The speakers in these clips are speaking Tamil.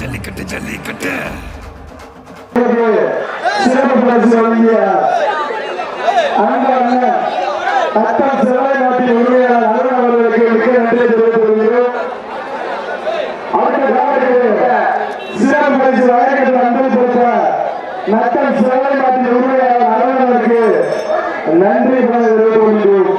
ஜல்லிக்கட்டு ஜல்லிக்கட்டு. சிறப்பு பரிசு வழங்கிய அன்பான அத்தா சிறலை நாட்டின் உரிமையாளர் அருண் அவர்களுக்கு மிக்க நன்றி. தெரிவித்துக் கொள்கிறோம் அவருடைய காலத்திற்கு சிறப்பு நன்றி பல தெரிவித்துக்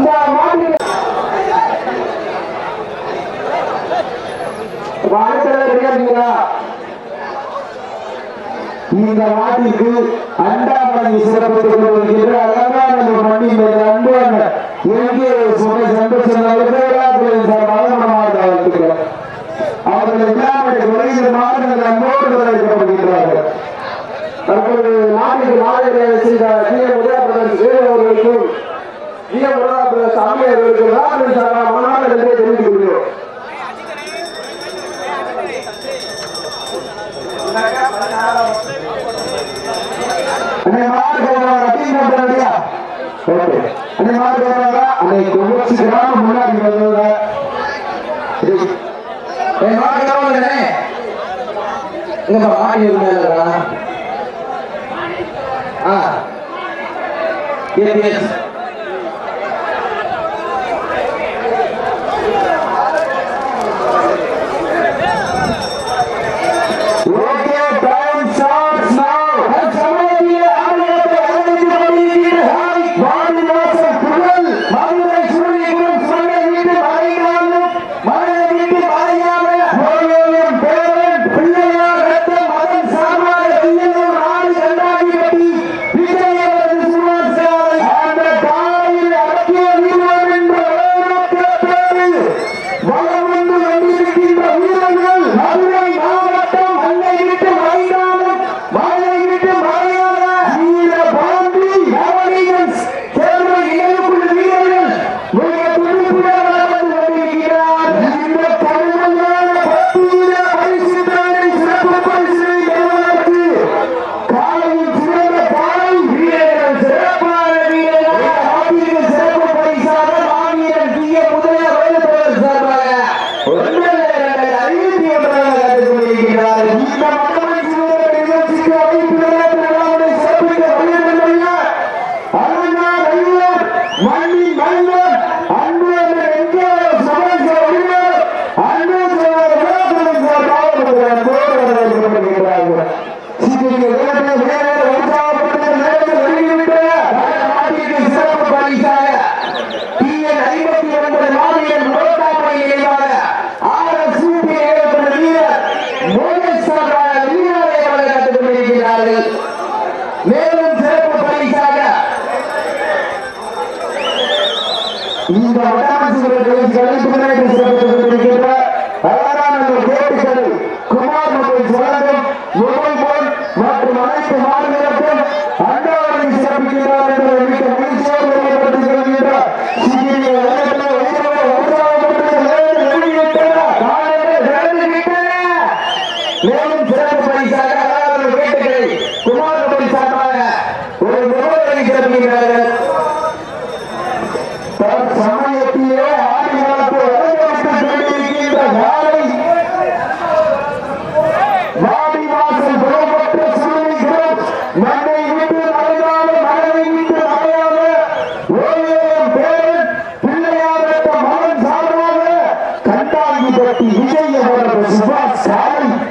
இந்த மாதிரி இந்த வாட்டிற்கு எங்கே சுமை சந்தோஷம் அவர்கள் எல்லாருடைய குறைந்த மாதங்கள் அன்போடு வரவேற்கப்படுகின்றார்கள். தற்போது நாட்டுக்கு அவர்களுக்கு ராமன் சாரா மனாக நன்றி தெரிவித்துக் கொள்கிறோம். முன்னாடி இருந்தா மேலும் சிறப்பு பரிசாக இந்த வட்டாம சிறப்பு பரிசுகளை சிறப்பு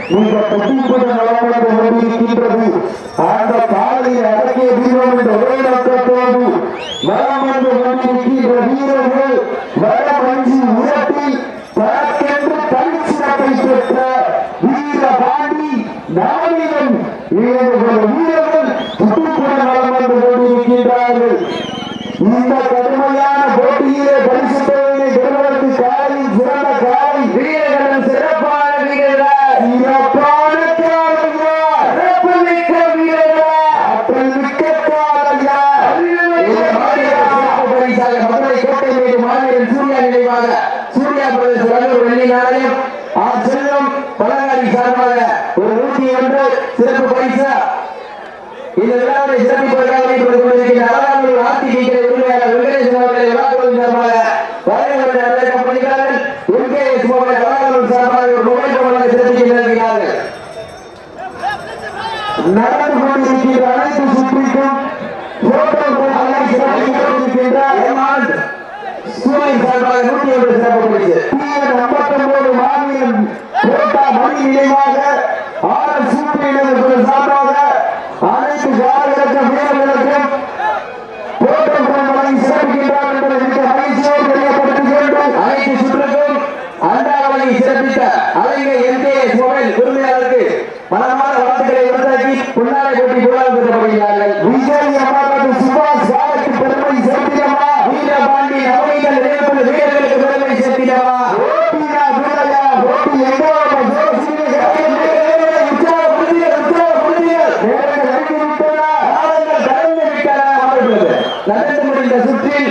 இந்த புத்திப்பது நலமுடன் ஓடியிருக்கின்றது அந்த காலையை அடக்கிய வீரம் என்ற ஒரே நோக்கத்தோடு வரம் என்று ஓடியிருக்கின்ற வீரர்கள் வரம் அஞ்சு உயர்த்தி தனக்கென்று தனிச்சிறப்பை பெற்ற வீர பாடி நாளிலும் வீரர்கள். வீர அடுத்ததாக மதுரை கோட்டை மீது மாநிலம் சூர்யா நினைவாக சூர்யா பிரதேச வல்லூர் வெள்ளி நாளையும் ஆர் செல்வம் பழங்காரி நடந்து கொண்டிருக்கிற அனைத்து சுற்றிக்கும் போட்டோ அலை சிறப்பிக்கொண்டிருக்கின்றார் ஸ்கூலின் சார்பாக நூற்றி ஒன்று சிறப்பு பரிசு. ஐம்பத்தொன்பது மாநிலம் போட்டா மணி நினைவாக நடந்து முடிந்த சுற்றில்